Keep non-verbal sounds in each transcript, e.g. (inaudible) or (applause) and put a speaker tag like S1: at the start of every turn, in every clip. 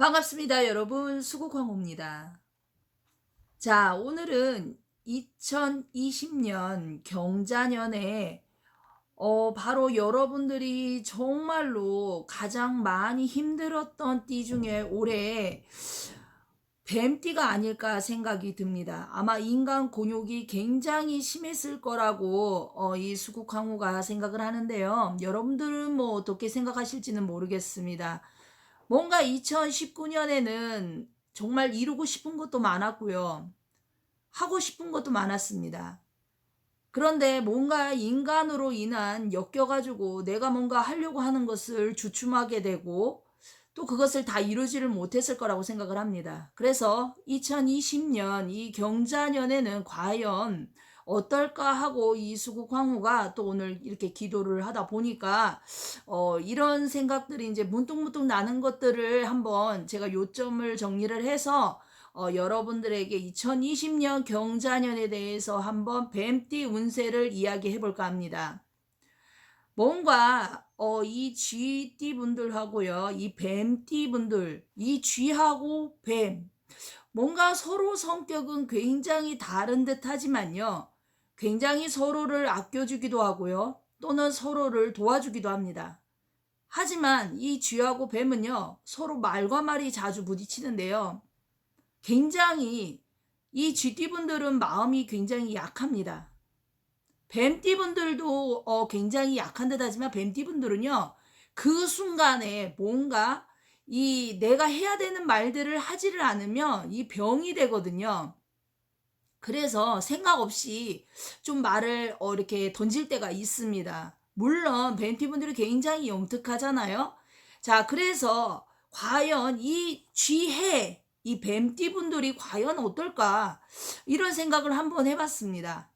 S1: 반갑습니다, 여러분. 수국황호입니다. 자, 오늘은 2020년 경자년에 어, 바로 여러분들이 정말로 가장 많이 힘들었던 띠 중에 올해 뱀띠가 아닐까 생각이 듭니다. 아마 인간 곤욕이 굉장히 심했을 거라고 어, 이 수국황후가 생각을 하는데요. 여러분들은 뭐 어떻게 생각하실지는 모르겠습니다. 뭔가 2019년에는 정말 이루고 싶은 것도 많았고요. 하고 싶은 것도 많았습니다. 그런데 뭔가 인간으로 인한 엮여가지고 내가 뭔가 하려고 하는 것을 주춤하게 되고 또 그것을 다 이루지를 못했을 거라고 생각을 합니다. 그래서 2020년 이 경자년에는 과연 어떨까 하고 이 수국 황후가 또 오늘 이렇게 기도를 하다 보니까 어 이런 생각들이 이제 문득문득 나는 것들을 한번 제가 요점을 정리를 해서 어 여러분들에게 2020년 경자년에 대해서 한번 뱀띠 운세를 이야기해 볼까 합니다. 뭔가 어, 이 쥐띠 분들하고요, 이 뱀띠 분들, 이 쥐하고 뱀, 뭔가 서로 성격은 굉장히 다른 듯 하지만요, 굉장히 서로를 아껴주기도 하고요, 또는 서로를 도와주기도 합니다. 하지만 이 쥐하고 뱀은요, 서로 말과 말이 자주 부딪히는데요, 굉장히 이 쥐띠 분들은 마음이 굉장히 약합니다. 뱀띠분들도 어, 굉장히 약한 듯 하지만 뱀띠분들은요, 그 순간에 뭔가 이 내가 해야 되는 말들을 하지를 않으면 이 병이 되거든요. 그래서 생각 없이 좀 말을 어, 이렇게 던질 때가 있습니다. 물론 뱀띠분들이 굉장히 영특하잖아요. 자, 그래서 과연 이 쥐해, 이 뱀띠분들이 과연 어떨까? 이런 생각을 한번 해봤습니다.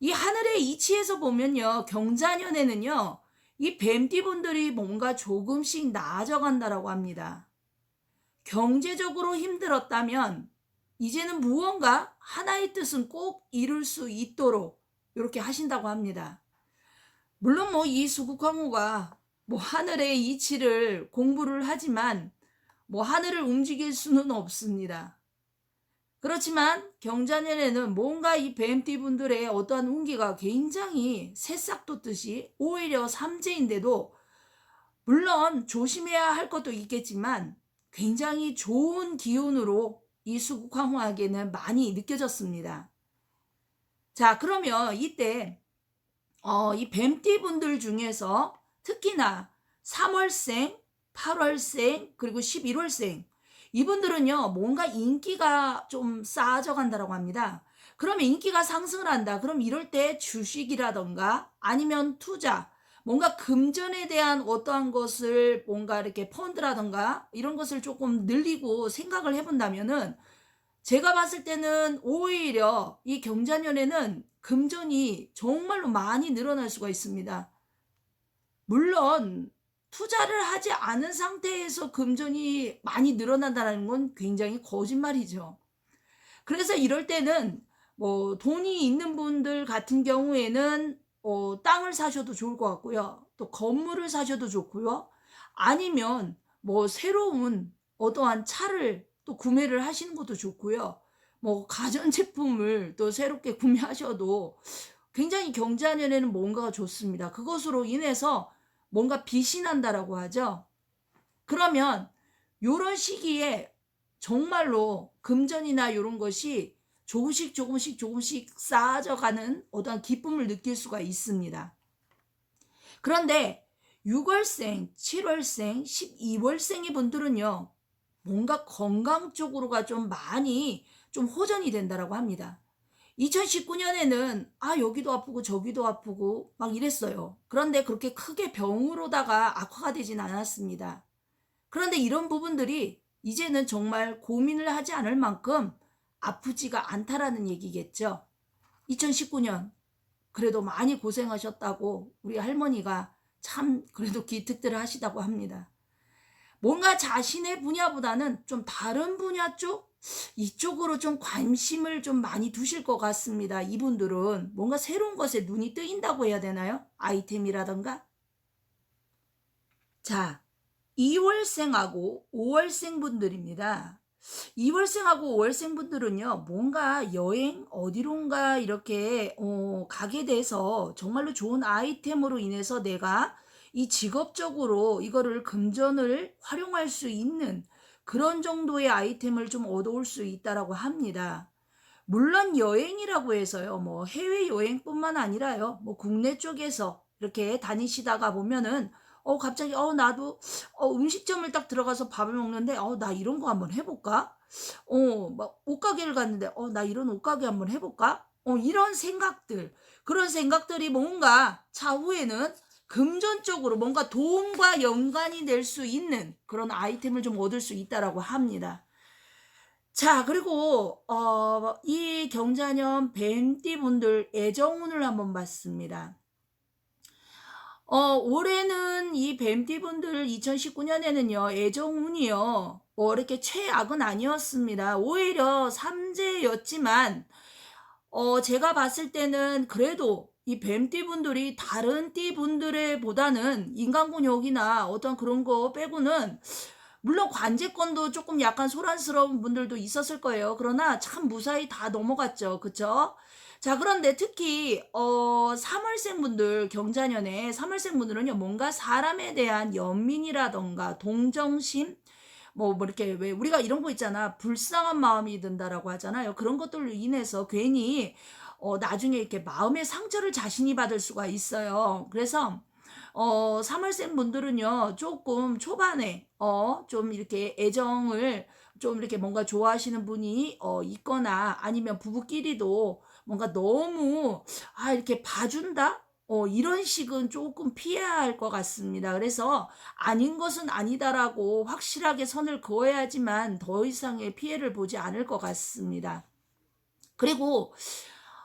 S1: 이 하늘의 이치에서 보면요, 경자년에는요, 이 뱀띠분들이 뭔가 조금씩 나아져 간다라고 합니다. 경제적으로 힘들었다면, 이제는 무언가 하나의 뜻은 꼭 이룰 수 있도록 이렇게 하신다고 합니다. 물론 뭐 이 수국황후가 뭐 하늘의 이치를 공부를 하지만 뭐 하늘을 움직일 수는 없습니다. 그렇지만 경자년에는 뭔가 이 뱀띠 분들의 어떠한 운기가 굉장히 새싹 돋듯이 오히려 삼재인데도 물론 조심해야 할 것도 있겠지만 굉장히 좋은 기운으로 이 수국황후에게는 많이 느껴졌습니다. 자 그러면 이때 어, 이 뱀띠 분들 중에서 특히나 3월생, 8월생, 그리고 11월생 이분들은요, 뭔가 인기가 좀 쌓아져 간다라고 합니다. 그러면 인기가 상승을 한다. 그럼 이럴 때 주식이라던가 아니면 투자, 뭔가 금전에 대한 어떠한 것을 뭔가 이렇게 펀드라던가 이런 것을 조금 늘리고 생각을 해본다면은 제가 봤을 때는 오히려 이 경자년에는 금전이 정말로 많이 늘어날 수가 있습니다. 물론 투자를 하지 않은 상태에서 금전이 많이 늘어난다는 건 굉장히 거짓말이죠. 그래서 이럴 때는 뭐 돈이 있는 분들 같은 경우에는 어, 땅을 사셔도 좋을 것 같고요. 또 건물을 사셔도 좋고요. 아니면 뭐 새로운 어떠한 차를 또 구매를 하시는 것도 좋고요. 뭐 가전제품을 또 새롭게 (laughs) 구매하셔도 굉장히 경자년에는 뭔가가 좋습니다. 그것으로 인해서 뭔가 빛이 난다라고 하죠. 그러면 요런 시기에 정말로 금전이나 이런 것이 조금씩 조금씩 조금씩 쌓아져 가는 어떤 기쁨을 느낄 수가 있습니다. 그런데 6월생, 7월생, 12월생의 분들은요, 뭔가 건강 쪽으로가 좀 많이 좀 호전이 된다라고 합니다. 2019년에는 아 여기도 아프고 저기도 아프고 막 이랬어요. 그런데 그렇게 크게 병으로다가 악화가 되진 않았습니다. 그런데 이런 부분들이 이제는 정말 고민을 하지 않을 만큼 아프지가 않다라는 얘기겠죠. 2019년 그래도 많이 고생하셨다고 우리 할머니가 참 그래도 기특들을 하시다고 합니다. 뭔가 자신의 분야보다는 좀 다른 분야 쪽 이쪽으로 좀 관심을 좀 많이 두실 것 같습니다. 이분들은 뭔가 새로운 것에 눈이 뜨인다고 해야 되나요? 아이템이라던가. 자, 2월생하고 5월생 분들입니다. 2월생하고 5월생 분들은요, 뭔가 여행 어디론가 이렇게 어, 가게 돼서 정말로 좋은 아이템으로 인해서 내가 이 직업적으로 이거를 금전을 활용할 수 있는 그런 정도의 아이템을 좀 얻어올 수 있다라고 합니다. 물론 여행이라고 해서요, 뭐 해외 여행뿐만 아니라요, 뭐 국내 쪽에서 이렇게 다니시다가 보면은 어 갑자기 어 나도 어 음식점을 딱 들어가서 밥을 먹는데 어 나 이런 거 한번 해볼까? 어막 옷가게를 갔는데 어 나 이런 옷가게 한번 해볼까? 어 이런 생각들 그런 생각들이 뭔가 차후에는 금전적으로 뭔가 돈과 연관이 될 수 있는 그런 아이템을 좀 얻을 수 있다라고 합니다. 자, 그리고 어, 이 경자년 뱀띠 분들 애정운을 한번 봤습니다. 어, 올해는 이 뱀띠 분들 2019년에는요, 애정운이요, 뭐 이렇게 최악은 아니었습니다. 오히려 삼재였지만, 어, 제가 봤을 때는 그래도 이 뱀띠 분들이 다른 띠 분들에 보다는 인간군역이나 어떤 그런 거 빼고는 물론 관제권도 조금 약간 소란스러운 분들도 있었을 거예요. 그러나 참 무사히 다 넘어갔죠. 그쵸? 자, 그런데 특히, 어, 3월생 분들, 경자년에 3월생 분들은요, 뭔가 사람에 대한 연민이라던가 동정심, 뭐, 뭐, 이렇게, 왜, 우리가 이런 거 있잖아. 불쌍한 마음이 든다라고 하잖아요. 그런 것들로 인해서 괜히, 어, 나중에 이렇게 마음의 상처를 자신이 받을 수가 있어요. 그래서, 어, 3월생 분들은요, 조금 초반에, 어, 좀 이렇게 애정을 좀 이렇게 뭔가 좋아하시는 분이, 어, 있거나 아니면 부부끼리도 뭔가 너무, 아, 이렇게 봐준다? 어, 이런 식은 조금 피해야 할 것 같습니다. 그래서 아닌 것은 아니다라고 확실하게 선을 그어야지만 더 이상의 피해를 보지 않을 것 같습니다. 그리고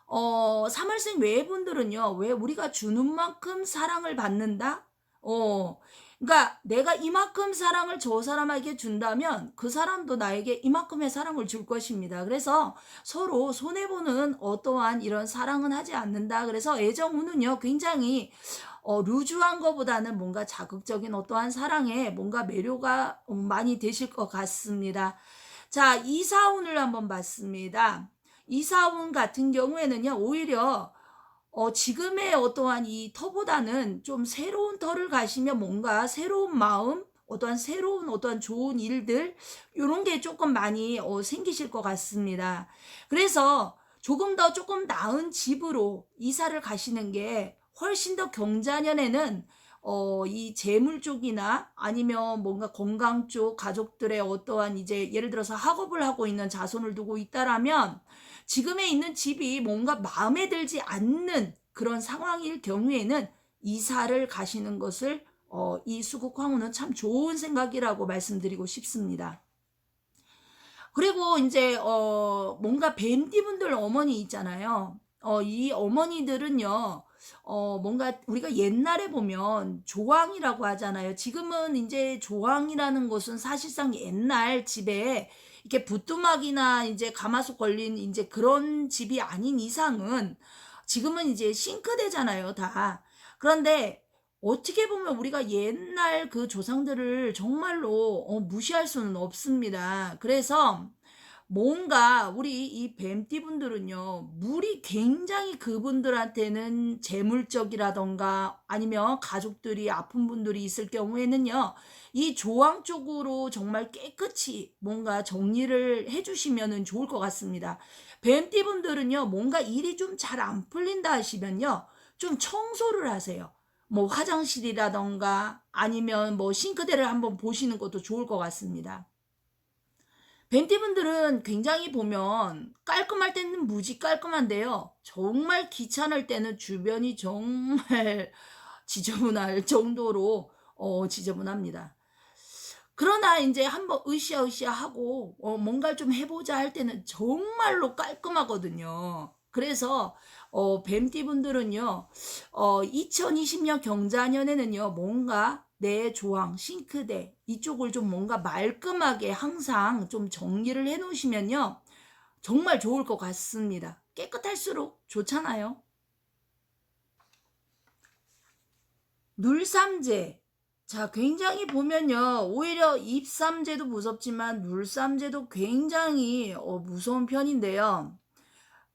S1: 어, 3월생 외분들은요, 왜 우리가 주는 만큼 사랑을 받는다? 어, 그러니까 내가 이만큼 사랑을 저 사람에게 준다면 그 사람도 나에게 이만큼의 사랑을 줄 것입니다. 그래서 서로 손해보는 어떠한 이런 사랑은 하지 않는다. 그래서 애정운은요, 굉장히 어, 루즈한 것보다는 뭔가 자극적인 어떠한 사랑에 뭔가 매료가 많이 되실 것 같습니다. 자, 이사운을 한번 봤습니다. 이사운 같은 경우에는요, 오히려 어, 지금의 어떠한 이 터보다는 좀 새로운 터를 가시면 뭔가 새로운 마음, 어떠한 새로운 어떠한 좋은 일들, 이런 게 조금 많이 어, 생기실 것 같습니다. 그래서 조금 더 조금 나은 집으로 이사를 가시는 게 훨씬 더 경자년에는 어, 이 재물 쪽이나 아니면 뭔가 건강 쪽 가족들의 어떠한 이제 예를 들어서 학업을 하고 있는 자손을 두고 있다라면 지금에 있는 집이 뭔가 마음에 들지 않는 그런 상황일 경우에는 이사를 가시는 것을 어, 이 수국 황후는 참 좋은 생각이라고 말씀드리고 싶습니다. 그리고 이제 어, 뭔가 뱀띠분들 어머니 있잖아요. 어, 이 어머니들은요. 어, 뭔가 우리가 옛날에 보면 조항이라고 하잖아요. 지금은 이제 조항이라는 것은 사실상 옛날 집에 이렇게 부뚜막이나 이제 가마솥 걸린 이제 그런 집이 아닌 이상은 지금은 이제 싱크대잖아요, 다. 그런데 어떻게 보면 우리가 옛날 그 조상들을 정말로 어, 무시할 수는 없습니다. 그래서 뭔가 우리 이 뱀띠 분들은요, 물이 굉장히 그분들한테는 재물적이라던가 아니면 가족들이 아픈 분들이 있을 경우에는요, 이 조항 쪽으로 정말 깨끗이 뭔가 정리를 해주시면 좋을 것 같습니다. 뱀띠 분들은요, 뭔가 일이 좀 잘 안 풀린다 하시면요, 좀 청소를 하세요. 뭐 화장실이라던가 아니면 뭐 싱크대를 한번 보시는 것도 좋을 것 같습니다. 벤티분들은 굉장히 보면 깔끔할 때는 무지 깔끔한데요. 정말 귀찮을 때는 주변이 정말 (laughs) 지저분할 정도로 어, 지저분합니다. 그러나 이제 한번 으쌰으쌰 하고 어, 뭔가를 좀 해보자 할 때는 정말로 깔끔하거든요. 그래서 어, 뱀띠분들은요, 어, 2020년 경자년에는요, 뭔가 내 조항, 싱크대 이쪽을 좀 뭔가 말끔하게 항상 좀 정리를 해 놓으시면요. 정말 좋을 것 같습니다. 깨끗할수록 좋잖아요. 물삼재 자, 굉장히 보면요. 오히려 입삼재도 무섭지만 물삼재도 굉장히 어, 무서운 편인데요.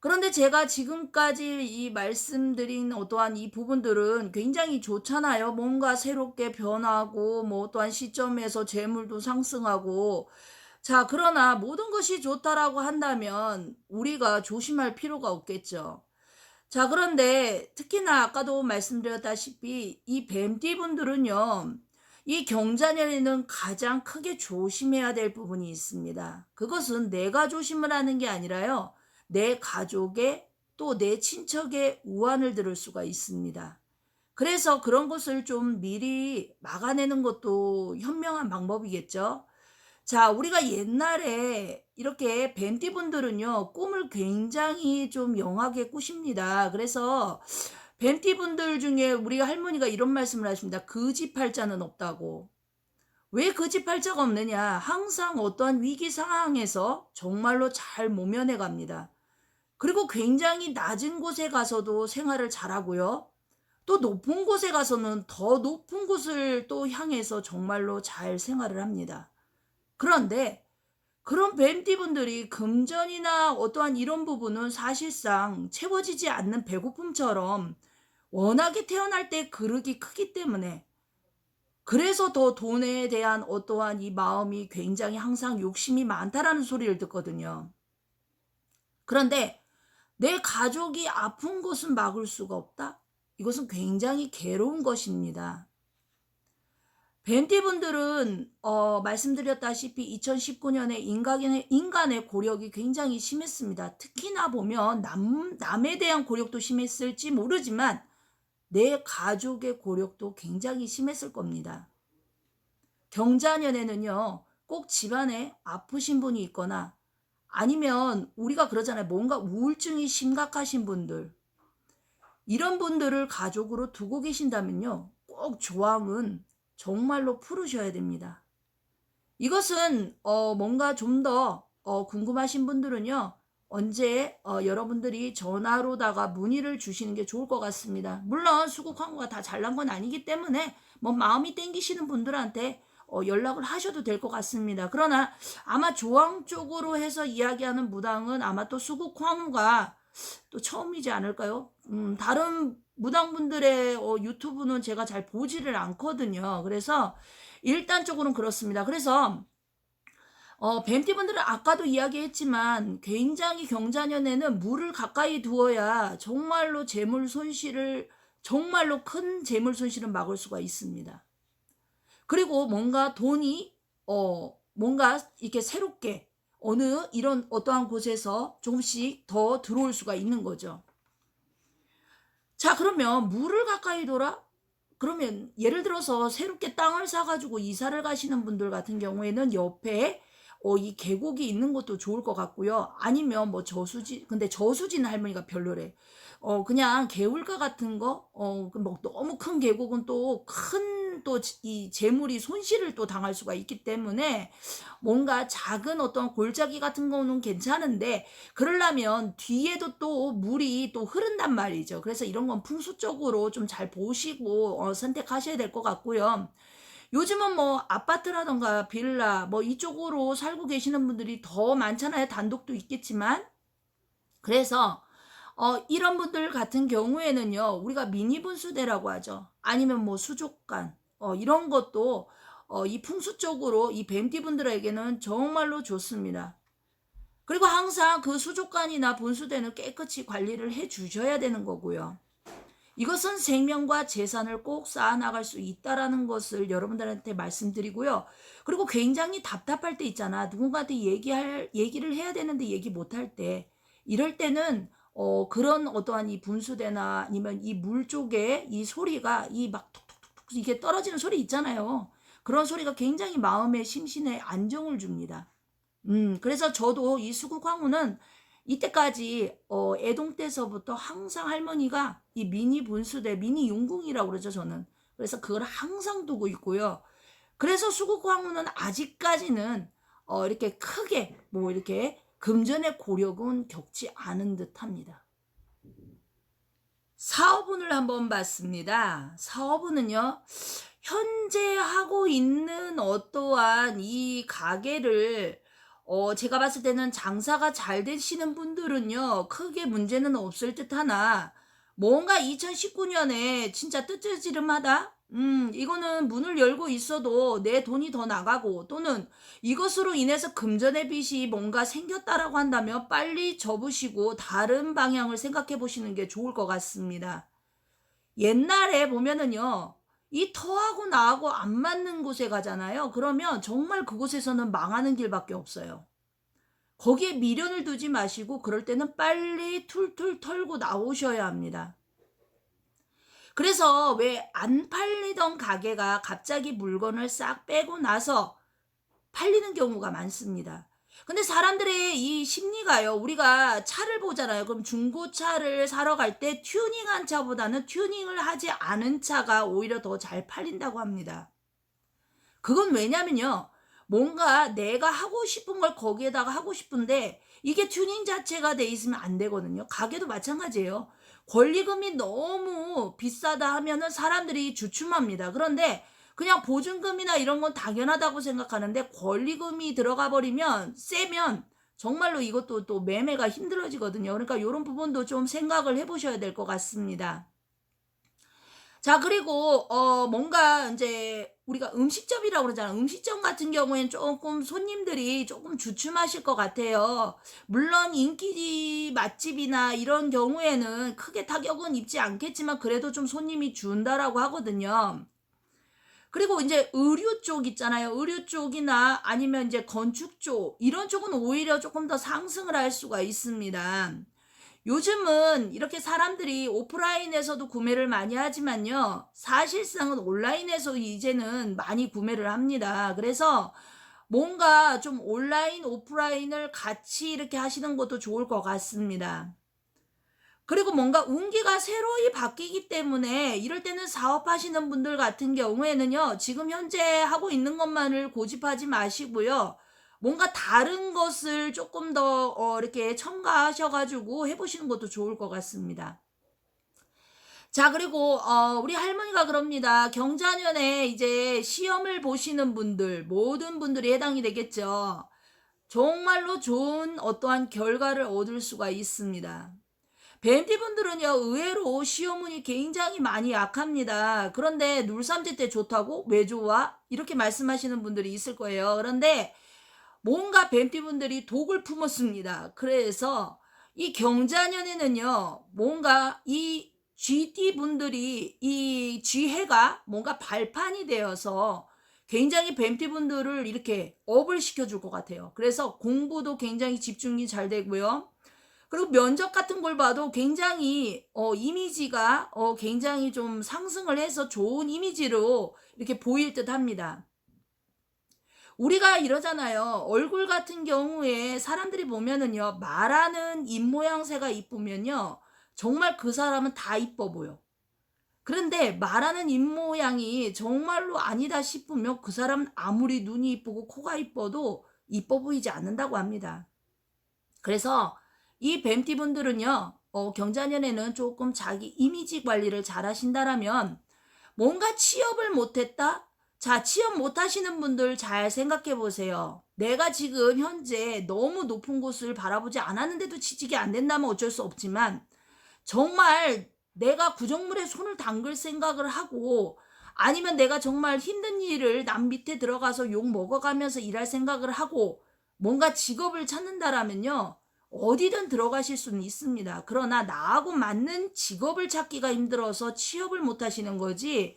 S1: 그런데 제가 지금까지 이 말씀드린 어떠한 이 부분들은 굉장히 좋잖아요. 뭔가 새롭게 변하고 뭐 어떠한 시점에서 재물도 상승하고 자, 그러나 모든 것이 좋다라고 한다면 우리가 조심할 필요가 없겠죠. 자, 그런데 특히나 아까도 말씀드렸다시피 이 뱀띠 분들은요, 이 경자년에는 가장 크게 조심해야 될 부분이 있습니다. 그것은 내가 조심을 하는 게 아니라요, 내 가족의 또 내 친척의 우환을 들을 수가 있습니다. 그래서 그런 것을 좀 미리 막아내는 것도 현명한 방법이겠죠. 자, 우리가 옛날에 이렇게 뱀띠분들은요, 꿈을 굉장히 좀 영하게 꾸십니다. 그래서 뱀띠분들 중에 우리 할머니가 이런 말씀을 하십니다. 거지팔자는 없다고. 왜 거지팔자가 없느냐? 항상 어떠한 위기 상황에서 정말로 잘 모면해 갑니다. 그리고 굉장히 낮은 곳에 가서도 생활을 잘하고요. 또 높은 곳에 가서는 더 높은 곳을 또 향해서 정말로 잘 생활을 합니다. 그런데 그런 뱀띠분들이 금전이나 어떠한 이런 부분은 사실상 채워지지 않는 배고픔처럼 워낙에 태어날 때 그릇이 크기 때문에 그래서 더 돈에 대한 어떠한 이 마음이 굉장히 항상 욕심이 많다라는 소리를 듣거든요. 그런데 내 가족이 아픈 것은 막을 수가 없다? 이것은 굉장히 괴로운 것입니다. 벤티분들은 어, 말씀드렸다시피 2019년에 인간의, 인간의 고력이 굉장히 심했습니다. 특히나 보면 남, 남에 대한 고력도 심했을지 모르지만 내 가족의 고력도 굉장히 심했을 겁니다. 경자년에는요, 꼭 집안에 아프신 분이 있거나 아니면 우리가 그러잖아요. 뭔가 우울증이 심각하신 분들. 이런 분들을 가족으로 두고 계신다면요. 꼭 조항은 정말로 풀으셔야 됩니다. 이것은 어, 뭔가 좀더 어, 궁금하신 분들은요. 언제 어, 여러분들이 전화로다가 문의를 주시는 게 좋을 것 같습니다. 물론 수국 광고가 다 잘난 건 아니기 때문에 뭐 마음이 땡기시는 분들한테 어, 연락을 하셔도 될 것 같습니다. 그러나 아마 조항 쪽으로 해서 이야기하는 무당은 아마 또 수국 황후가 또 처음이지 않을까요? 음, 다른 무당분들의 어, 유튜브는 제가 잘 보지를 않거든요. 그래서 일단적으로는 그렇습니다. 그래서 어, 뱀띠분들은 아까도 이야기했지만 굉장히 경자년에는 물을 가까이 두어야 정말로 재물 손실을 정말로 큰 재물 손실을 막을 수가 있습니다. 그리고 뭔가 돈이 어 뭔가 이렇게 새롭게 어느 이런 어떠한 곳에서 조금씩 더 들어올 수가 있는 거죠. 자, 그러면 물을 가까이 돌아? 그러면 예를 들어서 새롭게 땅을 사가지고 이사를 가시는 분들 같은 경우에는 옆에 어, 이 계곡이 있는 것도 좋을 것 같고요. 아니면 뭐 저수지, 근데 저수지는 할머니가 별로래. 어, 그냥 개울가 같은 거, 어, 그뭐 너무 큰 계곡은 또 큰 또 이 재물이 손실을 또 당할 수가 있기 때문에 뭔가 작은 어떤 골짜기 같은 거는 괜찮은데 그러려면 뒤에도 또 물이 또 흐른단 말이죠. 그래서 이런 건 풍수적으로 좀 잘 보시고 어, 선택하셔야 될 것 같고요. 요즘은 뭐 아파트라던가 빌라 뭐 이쪽으로 살고 계시는 분들이 더 많잖아요. 단독도 있겠지만. 그래서 어, 이런 분들 같은 경우에는요, 우리가 미니 분수대라고 하죠. 아니면 뭐 수족관, 어, 이런 것도 어, 이 풍수 쪽으로 이 뱀띠 분들에게는 정말로 좋습니다. 그리고 항상 그 수족관이나 분수대는 깨끗이 관리를 해 주셔야 되는 거고요. 이것은 생명과 재산을 꼭 쌓아나갈 수 있다라는 것을 여러분들한테 말씀드리고요. 그리고 굉장히 답답할 때 있잖아. 누군가한테 얘기할, 얘기를 해야 되는데 얘기 못할 때. 이럴 때는 어, 그런 어떠한 이 분수대나 아니면 이 물 쪽에 이 소리가 이 막 이게 떨어지는 소리 있잖아요. 그런 소리가 굉장히 마음의 심신에 안정을 줍니다. 음, 그래서 저도 이 수국 황후는 이때까지 어, 애동 때서부터 항상 할머니가 이 미니 분수대, 미니 용궁이라고 그러죠, 저는. 그래서 그걸 항상 두고 있고요. 그래서 수국 황후는 아직까지는 어, 이렇게 크게 뭐 이렇게 금전의 고력은 겪지 않은 듯 합니다. 사업운을 한번 봤습니다. 사업운은요, 현재 하고 있는 어떠한 이 가게를 어 제가 봤을 때는 장사가 잘 되시는 분들은요. 크게 문제는 없을 듯 하나 뭔가 2019년에 진짜 뜨뜻지름하다? 음, 이거는 문을 열고 있어도 내 돈이 더 나가고 또는 이것으로 인해서 금전의 빚이 뭔가 생겼다라고 한다면 빨리 접으시고 다른 방향을 생각해 보시는 게 좋을 것 같습니다. 옛날에 보면은요. 이 터하고 나하고 안 맞는 곳에 가잖아요. 그러면 정말 그곳에서는 망하는 길밖에 없어요. 거기에 미련을 두지 마시고 그럴 때는 빨리 툴툴 털고 나오셔야 합니다. 그래서 왜 안 팔리던 가게가 갑자기 물건을 싹 빼고 나서 팔리는 경우가 많습니다. 근데 사람들의 이 심리가요. 우리가 차를 보잖아요. 그럼 중고차를 사러 갈 때 튜닝한 차보다는 튜닝을 하지 않은 차가 오히려 더 잘 팔린다고 합니다. 그건 왜냐면요. 뭔가 내가 하고 싶은 걸 거기에다가 하고 싶은데 이게 튜닝 자체가 돼 있으면 안 되거든요. 가게도 마찬가지예요. 권리금이 너무 비싸다 하면은 사람들이 주춤합니다. 그런데 그냥 보증금이나 이런 건 당연하다고 생각하는데 권리금이 들어가 버리면 세면 정말로 이것도 또 매매가 힘들어지거든요. 그러니까 이런 부분도 좀 생각을 해보셔야 될 것 같습니다. 자, 그리고, 어, 뭔가 이제 우리가 음식점이라고 그러잖아. 음식점 같은 경우에는 조금 손님들이 조금 주춤하실 것 같아요. 물론 인기 맛집이나 이런 경우에는 크게 타격은 입지 않겠지만 그래도 좀 손님이 준다라고 하거든요. 그리고 이제 의류 쪽 있잖아요. 의류 쪽이나 아니면 이제 건축 쪽 이런 쪽은 오히려 조금 더 상승을 할 수가 있습니다. 요즘은 이렇게 사람들이 오프라인에서도 구매를 많이 하지만요. 사실상은 온라인에서 이제는 많이 구매를 합니다. 그래서 뭔가 좀 온라인, 오프라인을 같이 이렇게 하시는 것도 좋을 것 같습니다. 그리고 뭔가 운기가 새로이 바뀌기 때문에 이럴 때는 사업하시는 분들 같은 경우에는요, 지금 현재 하고 있는 것만을 고집하지 마시고요. 뭔가 다른 것을 조금 더 어, 이렇게 첨가하셔가지고 해보시는 것도 좋을 것 같습니다. 자, 그리고, 어, 우리 할머니가 그럽니다. 경자년에 이제 시험을 보시는 분들, 모든 분들이 해당이 되겠죠. 정말로 좋은 어떠한 결과를 얻을 수가 있습니다. 뱀띠 분들은요, 의외로 시험운이 굉장히 많이 약합니다. 그런데 눌삼지 때 좋다고? 왜 좋아? 이렇게 말씀하시는 분들이 있을 거예요. 그런데 뭔가 뱀띠 분들이 독을 품었습니다. 그래서 이 경자년에는요, 뭔가 이 GT 분들이 이 쥐해가 뭔가 발판이 되어서 굉장히 뱀띠 분들을 이렇게 업을 시켜줄 것 같아요. 그래서 공부도 굉장히 집중이 잘 되고요. 그리고 면접 같은 걸 봐도 굉장히 어 이미지가 어 굉장히 좀 상승을 해서 좋은 이미지로 이렇게 보일 듯 합니다. 우리가 이러잖아요. 얼굴 같은 경우에 사람들이 보면은요, 말하는 입 모양새가 이쁘면요, 정말 그 사람은 다 이뻐 보여. 그런데 말하는 입 모양이 정말로 아니다 싶으면 그 사람은 아무리 눈이 이쁘고 코가 이뻐도 이뻐 보이지 않는다고 합니다. 그래서 이 뱀띠 분들은요, 어, 경자년에는 조금 자기 이미지 관리를 잘 하신다라면 뭔가 취업을 못했다? 자, 취업 못 하시는 분들 잘 생각해 보세요. 내가 지금 현재 너무 높은 곳을 바라보지 않았는데도 취직이 안 된다면 어쩔 수 없지만 정말 내가 구정물에 손을 담글 생각을 하고 아니면 내가 정말 힘든 일을 남 밑에 들어가서 욕 먹어가면서 일할 생각을 하고 뭔가 직업을 찾는다라면요. 어디든 들어가실 수는 있습니다. 그러나 나하고 맞는 직업을 찾기가 힘들어서 취업을 못 하시는 거지.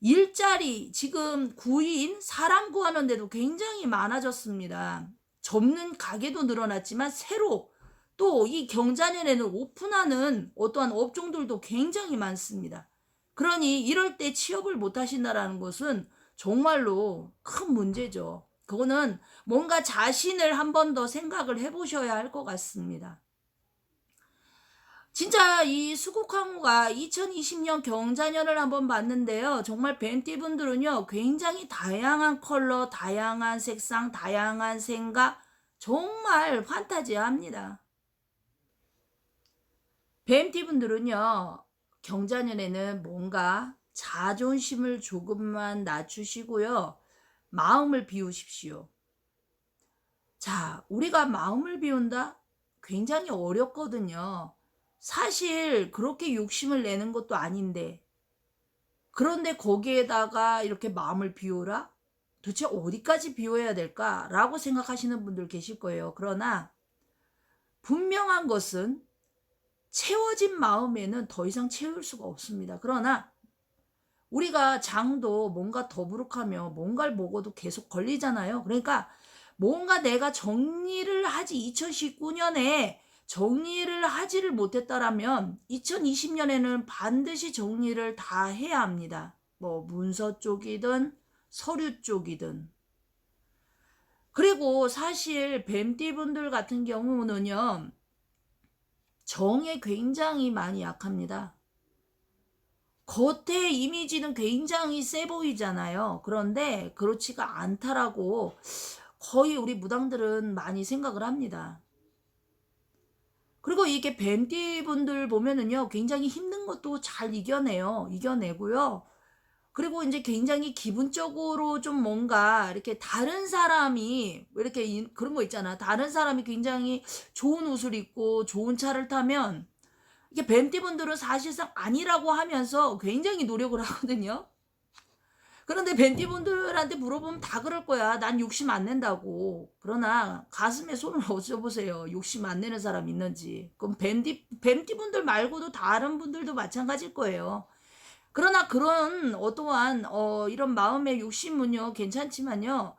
S1: 일자리 지금 구인 사람 구하는데도 굉장히 많아졌습니다. 접는 가게도 늘어났지만 새로 또 이 경자년에는 오픈하는 어떠한 업종들도 굉장히 많습니다. 그러니 이럴 때 취업을 못 하신다라는 것은 정말로 큰 문제죠. 그거는 뭔가 자신을 한 번 더 생각을 해보셔야 할 것 같습니다. 진짜 이 수국항우가 2020년 경자년을 한번 봤는데요. 정말 벤티 분들은요, 굉장히 다양한 컬러, 다양한 색상, 다양한 생각, 정말 판타지합니다. 뱀티 분들은요, 경자년에는 뭔가 자존심을 조금만 낮추시고요. 마음을 비우십시오. 자, 우리가 마음을 비운다? 굉장히 어렵거든요. 사실 그렇게 욕심을 내는 것도 아닌데. 그런데 거기에다가 이렇게 마음을 비우라? 도대체 어디까지 비워야 될까? 라고 생각하시는 분들 계실 거예요. 그러나 분명한 것은 채워진 마음에는 더 이상 채울 수가 없습니다. 그러나 우리가 장도 뭔가 더부룩하며 뭔가를 먹어도 계속 걸리잖아요. 그러니까 뭔가 내가 정리를 하지 2019년에 정리를 하지를 못했다라면 2020년에는 반드시 정리를 다 해야 합니다. 뭐 문서 쪽이든 서류 쪽이든. 그리고 사실 뱀띠 분들 같은 경우는요. 정에 굉장히 많이 약합니다. 겉에 이미지는 굉장히 세 보이잖아요. 그런데 그렇지가 않다라고 거의 우리 무당들은 많이 생각을 합니다. 그리고 이게 뱀띠 분들 보면은요, 굉장히 힘든 것도 잘 이겨내요. 이겨내고요. 그리고 이제 굉장히 기분적으로 좀 뭔가 이렇게 다른 사람이 이렇게 이- 그런 거 있잖아. 다른 사람이 굉장히 좋은 옷을 입고 좋은 차를 타면 이게 뱀띠 분들은 사실상 아니라고 하면서 굉장히 노력을 하거든요. 그런데 벤티 분들한테 물어보면 다 그럴 거야. 난 욕심 안 낸다고. 그러나 가슴에 손을 (laughs) 얹어보세요. 욕심 안 내는 사람 있는지. 그럼 뱀티, 뱀티 분들 말고도 다른 분들도 마찬가지일 거예요. 그러나 그런 어떠한 어, 이런 마음의 욕심은요 괜찮지만요.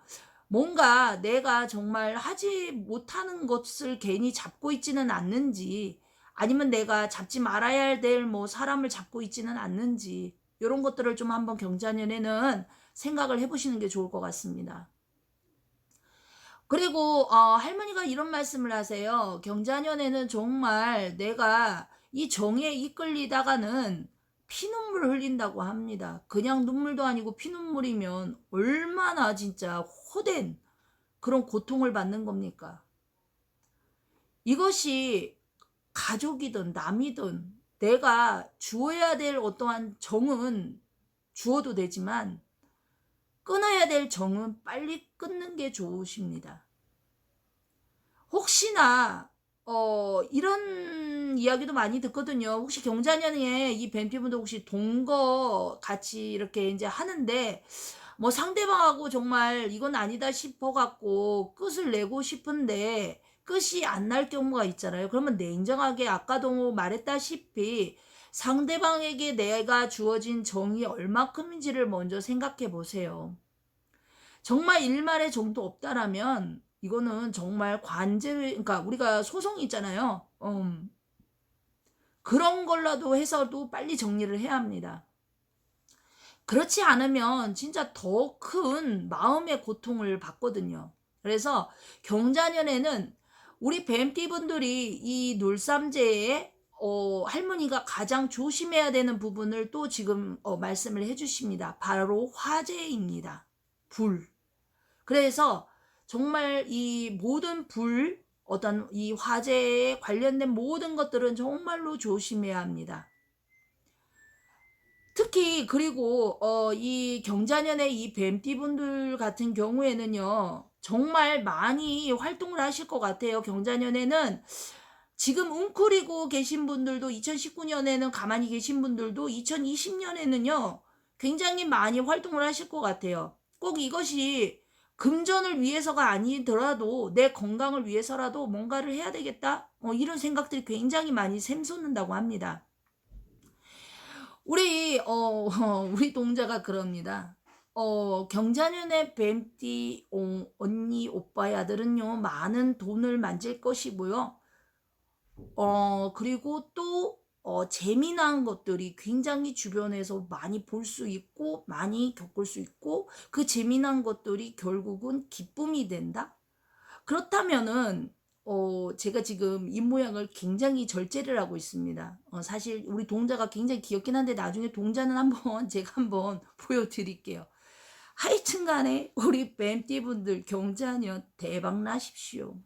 S1: 뭔가 내가 정말 하지 못하는 것을 괜히 잡고 있지는 않는지 아니면 내가 잡지 말아야 될 뭐 사람을 잡고 있지는 않는지 이런 것들을 좀 한번 경자년에는 생각을 해보시는 게 좋을 것 같습니다. 그리고 어, 할머니가 이런 말씀을 하세요. 경자년에는 정말 내가 이 정에 이끌리다가는 피눈물을 흘린다고 합니다. 그냥 눈물도 아니고 피눈물이면 얼마나 진짜 호된 그런 고통을 받는 겁니까? 이것이 가족이든 남이든 내가 주어야 될 어떠한 정은 주어도 되지만 끊어야 될 정은 빨리 끊는 게 좋으십니다. 혹시나 어 이런 이야기도 많이 듣거든요. 혹시 경자년에 이 뱀피분도 혹시 동거 같이 이렇게 이제 하는데 뭐 상대방하고 정말 이건 아니다 싶어 갖고 끝을 내고 싶은데 끝이 안 날 경우가 있잖아요. 그러면 냉정하게 아까도 말했다시피 상대방에게 내가 주어진 정이 얼마큼인지를 먼저 생각해 보세요. 정말 일말의 정도 없다라면 이거는 정말 관제, 그러니까 우리가 소송이 있잖아요. 음, 그런 걸라도 해서도 빨리 정리를 해야 합니다. 그렇지 않으면 진짜 더 큰 마음의 고통을 받거든요. 그래서 경자년에는 우리 뱀띠 분들이 이 놀삼제에 어, 할머니가 가장 조심해야 되는 부분을 또 지금 어, 말씀을 해주십니다. 바로 화재입니다. 불. 그래서 정말 이 모든 불, 어떤 이 화재에 관련된 모든 것들은 정말로 조심해야 합니다. 특히 그리고 어, 이 경자년의 이 뱀띠 분들 같은 경우에는요 정말 많이 활동을 하실 것 같아요 경자년에는 지금 웅크리고 계신 분들도 2019년에는 가만히 계신 분들도 2020년에는요 굉장히 많이 활동을 하실 것 같아요 꼭 이것이 금전을 위해서가 아니더라도 내 건강을 위해서라도 뭔가를 해야 되겠다 어, 이런 생각들이 굉장히 많이 샘솟는다고 합니다. 우리 어, 어, (laughs) 우리 동자가 그럽니다. 어, 경자년의 뱀띠 어, 언니 오빠의 아들은요 많은 돈을 만질 것이고요. 어 그리고 또 어, 재미난 것들이 굉장히 주변에서 많이 볼 수 있고 많이 겪을 수 있고 그 재미난 것들이 결국은 기쁨이 된다. 그렇다면은 어, 제가 지금 입 모양을 굉장히 절제를 하고 있습니다. 어, 사실 우리 동자가 굉장히 귀엽긴 한데 나중에 동자는 한번 (laughs) 제가 한번 보여드릴게요. 하여튼 간에 우리 뱀띠분들 경자년 대박 나십시오.